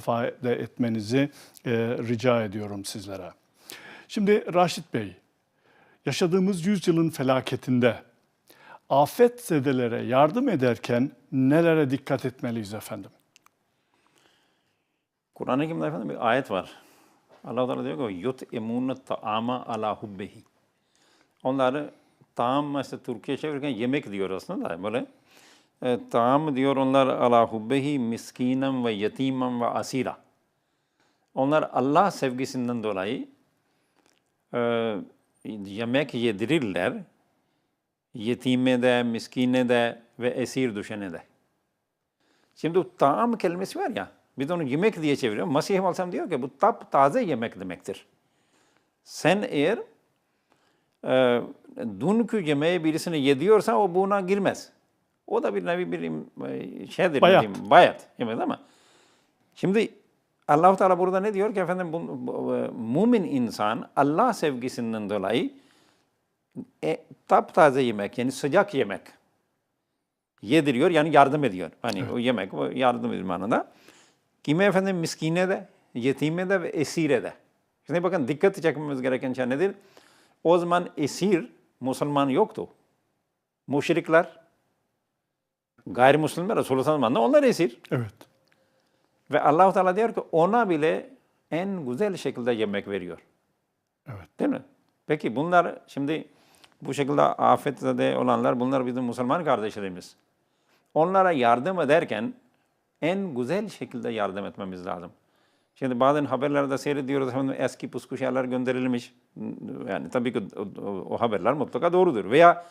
ifade etmenizi e, rica ediyorum sizlere. Şimdi Raşit Bey, yaşadığımız yüzyılın felaketinde afetzedelere yardım ederken nelere dikkat etmeliyiz efendim? Kur'an-ı Kerim'de efendim bir ayet var. Allah Teala diyor ki yut emun taama ala hubbehi. Onları taam mesela Türkiye çevirirken yemek diyor aslında da böyle. E, taam diyor onlar ala hubbehi miskinen ve yetimen ve asira. Onlar Allah sevgisinden dolayı e, yemek yedirirler. Yetime de, miskine de ve esir düşene de. Şimdi bu taam kelimesi var ya, biz onu yemek diye çeviriyoruz. Mesih Aleyhisselam diyor ki bu tap taze yemek demektir. Sen eğer e, dünkü yemeği birisine yediyorsa o buna girmez. O da bir nevi bir e, şeydir. Bayat. diyeyim, Bayat. Yemek ama. Şimdi allah Teala burada ne diyor ki efendim bu, bu, mümin insan Allah sevgisinden dolayı e, taptaze yemek yani sıcak yemek yediriyor yani yardım ediyor. Hani o yemek o yardım ediyor manada. Kime efendim miskine de, yetime de ve esire de. Şimdi bakın dikkat çekmemiz gereken şey nedir? O zaman esir Müslüman yoktu. Müşrikler, gayrimüslimler Resulullah zamanında onlar esir. Evet. Ve allah Teala diyor ki ona bile en güzel şekilde yemek veriyor. Evet. Değil mi? Peki bunlar şimdi bu şekilde afetzede olanlar bunlar bizim Müslüman kardeşlerimiz. Onlara yardım ederken en güzel şekilde yardım etmemiz lazım. Şimdi bazen haberlerde seyrediyoruz efendim eski pusku şeyler gönderilmiş. Yani tabii ki o, o- o haberler mutlaka doğrudur. Veya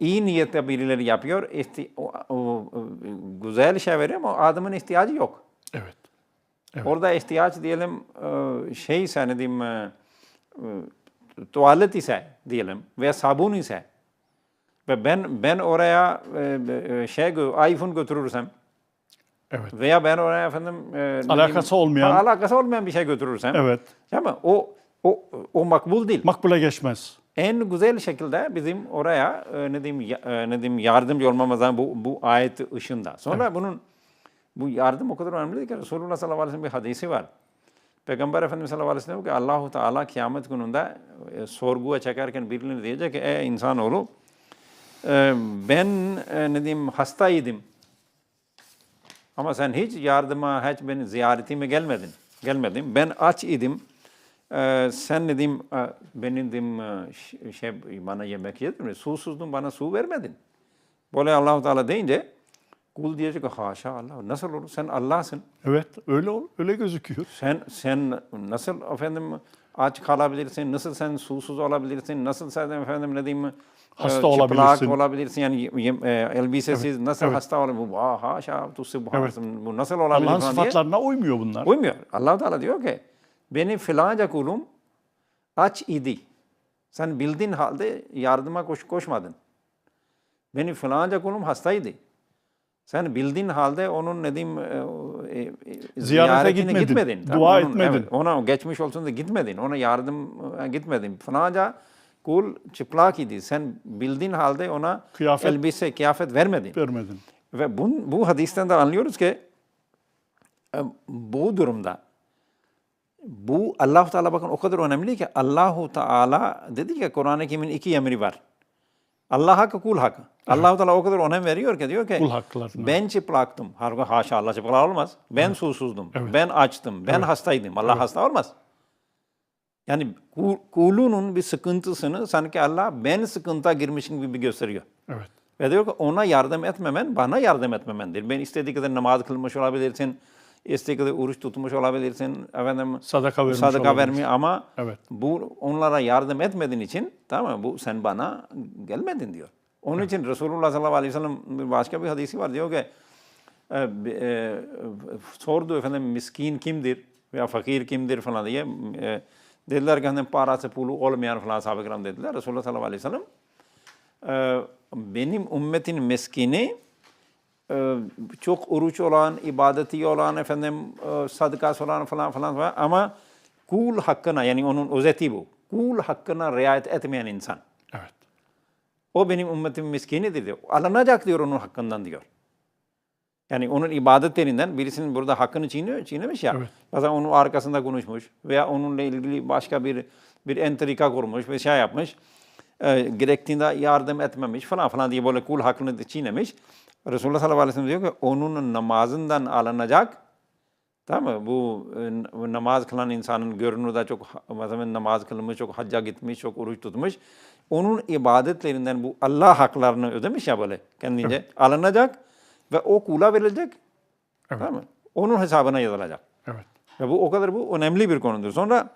iyi niyetle birileri yapıyor. isti- o, o- güzel şey veriyor ama adamın ihtiyacı yok. Evet. Evet. Orada ihtiyaç diyelim e, şey ise ne diyeyim e, e, tuvalet ise diyelim veya sabun ise ve ben ben oraya şey iPhone götürürsem Evet. veya ben oraya efendim e, Alakası diyeyim, olmayan- alakası olmayan bir şey götürürsem Evet. ama o o o makbul değil. Makbule geçmez. En güzel şekilde bizim oraya e, ne diyeyim e, ne diyeyim yardımcı olmamız lazım bu bu ayet ışığında. Sonra bunun bu yardım o kadar önemli ki Resulullah sallallahu aleyhi ve sellem bir hadisi var. Peygamber Efendimiz sallallahu aleyhi ve sellem ki Allahu Teala kıyamet gününde e, sorguya çekerken birileri diyecek ki ey insanoğlu e, ben e, ne diyeyim hastaydım. Ama sen hiç yardıma, hiç beni ziyaretime gelmedin. Gelmedin. Ben aç idim. Ee, sen diyeyim, e, benim diyeyim, e, şey, bana yemek yedirdin. Susuzdun, bana su vermedin. Böyle allah Teala deyince kul diyecek haşa Allah. Nasıl olur? Sen Allah'sın. Evet. Öyle ol- öyle gözüküyor. Sen sen nasıl efendim aç kalabilirsin? Nasıl sen susuz olabilirsin? Nasıl sen efendim ne diyeyim? e, Hasta olabilirsin. olabilirsin. Yani elbisesiz nasıl evet. hasta olabilirsin? Haşa tu subhansın. Bu nasıl olabilir Allah'ın falan diye. sıfatlarına uymuyor bunlar. Uymuyor. allah Teala diyor ki benim filanca kulum aç idi. Sen bildiğin halde yardıma koş, koşmadın. Benim filanca kulum hastaydı. Sen bildiğin halde onun ne diyeyim e, e, e, ziyaretine gitmedin, gitmedin. dua Onun- etmedin. evet, ona geçmiş olsun da gitmedin. Ona yardım e, gitmedin. Filanca kul çıplak idi. Sen bildiğin halde ona Kıyafet- elbise, kıyafet vermedin. Vermedin. Ve bu, bu hadisten de anlıyoruz ki e, bu durumda bu Allah Teala bakın o kadar önemli ki Allahu Teala dedi ki Kur'an-ı Kerim'in iki emri var. Allah hakkı kul hakkı. Allah Teala o kadar önem veriyor ki diyor ki Kul haklarına. ben çıplaktım. Halbuki haşa Allah çıplak olmaz. Ben susuzdum. Evet. Ben açtım. Ben hastaydım. Allah hasta olmaz. Yani kul- kulunun bir sıkıntısını sanki Allah ben sıkıntıya girmişim gibi gösteriyor. Evet. Ve diyor ki ona yardım etmemen, bana yardım etmemendir. Ben istediği kadar namaz kılmış olabilirsin, kadar oruç tutmuş olabilirsin, efendim Sadaka vermiş sadaka vermiyor ama Evet. bu onlara yardım etmediğin için tamam mı? Bu sen bana gelmedin diyor. Onun için Resulullah sallallahu aleyhi ve sellem başka bir hadisi var diyor ki e, e, sordu efendim miskin kimdir veya fakir kimdir falan diye e, dediler ki efendim parası pulu olmayan falan sahabe kiram dediler. Resulullah sallallahu aleyhi ve sellem e, benim ümmetin miskini çok oruç olan, ibadeti olan, efendim e, sadakası olan falan falan falan ama kul hakkına yani onun özeti bu. Kul hakkına riayet etmeyen insan. Evet. O benim ümmetim miskinidir diyor. Alınacak diyor onun hakkından diyor. Yani onun ibadetlerinden birisinin burada hakkını çiğniyor, çiğnemiş ya. Evet. Mesela onun arkasında konuşmuş veya onunla ilgili başka bir bir entrika kurmuş ve şey yapmış. E, gerektiğinde yardım etmemiş falan falan diye böyle kul hakkını çiğnemiş. Resulullah sallallahu aleyhi ve sellem diyor ki onun namazından alınacak Tamam mı? Bu e, namaz kılan insanın görünür de çok mesela namaz kılmış, çok hacca gitmiş, çok oruç tutmuş. Onun ibadetlerinden bu Allah haklarını ödemiş ya böyle kendince alınacak ve o kula verilecek. Evet. Tamam? Onun hesabına yazılacak. Evet. Ve bu o kadar bu önemli bir konudur. Sonra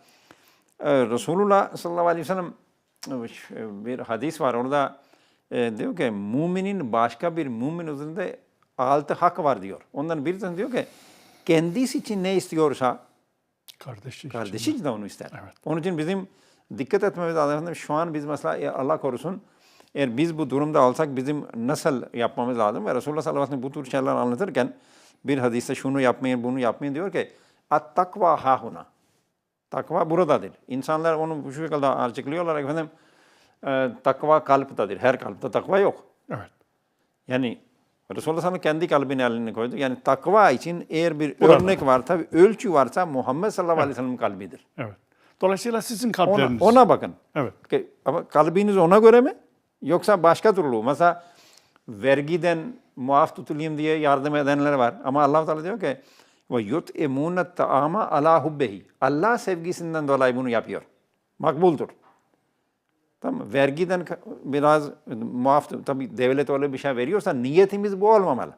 e, Resulullah sallallahu aleyhi ve sellem e, bir hadis var orada e, diyor ki müminin başka bir mümin üzerinde altı hak var diyor. Ondan bir tanesi diyor ki kendisi için ne istiyorsa Kardeşlik. kardeşi için de onu ister. Evet. Onun için bizim dikkat etmemiz lazım. Şu an biz mesela e, Allah korusun eğer biz bu durumda olsak bizim nasıl yapmamız lazım? Ve Resulullah sallallahu aleyhi ve sellem bu tür şeyler anlatırken bir hadiste şunu yapmayın, bunu yapmayın diyor ki at takva hahuna. Takva buradadır. İnsanlar onu bu şekilde açıklıyorlar efendim. E, takva kalptedir. Her kalpte takva yok. Evet. Yani Resulullah sallallahu kendi kalbine elini koydu. Yani takva için eğer bir Burada. örnek var, tabi ölçü varsa Muhammed sallallahu aleyhi ve sellem kalbidir. Evet. Dolayısıyla sizin Ona, kalpleriniz. ona bakın. Evet. Ama kalbiniz ona göre mi? Yoksa başka türlü. Mesela vergiden muaf tutulayım diye yardım edenler var. Ama Allah Teala diyor ki ve yut'imûne ta'ama ala hubbehi. Allah sevgisinden dolayı bunu yapıyor. Makbuldur. Tamam? Vergiden biraz muaf, tabii devlet öyle bir şey veriyorsa niyetimiz bu olmamalı.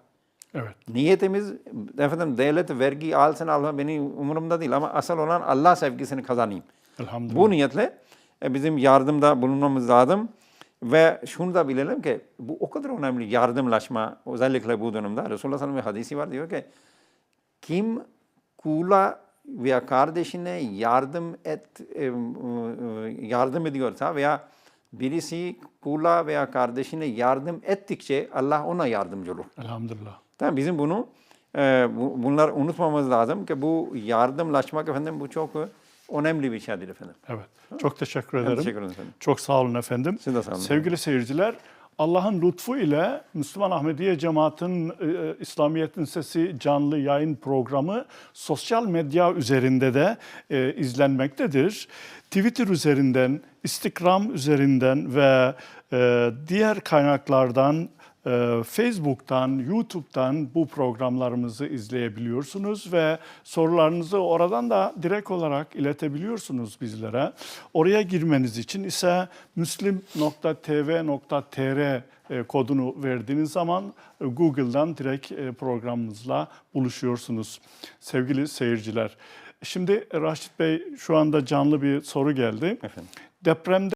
Evet. Niyetimiz efendim devlet vergi alsın alma benim umurumda değil ama asıl olan Allah sevgisini kazanayım. Elhamdülillah. Bu niyetle e, bizim yardımda bulunmamız lazım. Ve şunu da bilelim ki bu o kadar önemli yardımlaşma özellikle bu dönemde. Resulullah sallallahu aleyhi ve hadisi var diyor ki kim kula veya kardeşine yardım et e, e, yardım ediyorsa veya birisi kula veya kardeşine yardım ettikçe Allah ona yardımcı olur. Elhamdülillah. Tamam bizim bunu e, bu, bunlar unutmamamız lazım ki bu yardımlaşmak efendim bu çok önemli bir şeydir efendim. Evet. Çok teşekkür Ben ederim. teşekkür ederim efendim. Çok sağ olun efendim. Siz de sağ olun. Sevgili seyirciler, Allah'ın lütfu ile Müslüman Ahmediye Cemaat'in e, İslamiyet'in Sesi canlı yayın programı sosyal medya üzerinde de e, izlenmektedir. Twitter üzerinden, Instagram üzerinden ve e, diğer kaynaklardan e, Facebook'tan, YouTube'dan bu programlarımızı izleyebiliyorsunuz ve sorularınızı oradan da direkt olarak iletebiliyorsunuz bizlere. Oraya girmeniz için ise muslim.tv.tr e, kodunu verdiğiniz zaman e, Google'dan direkt e, programımızla buluşuyorsunuz sevgili seyirciler. Şimdi Raşit Bey şu anda canlı bir soru geldi. Efendim. Depremde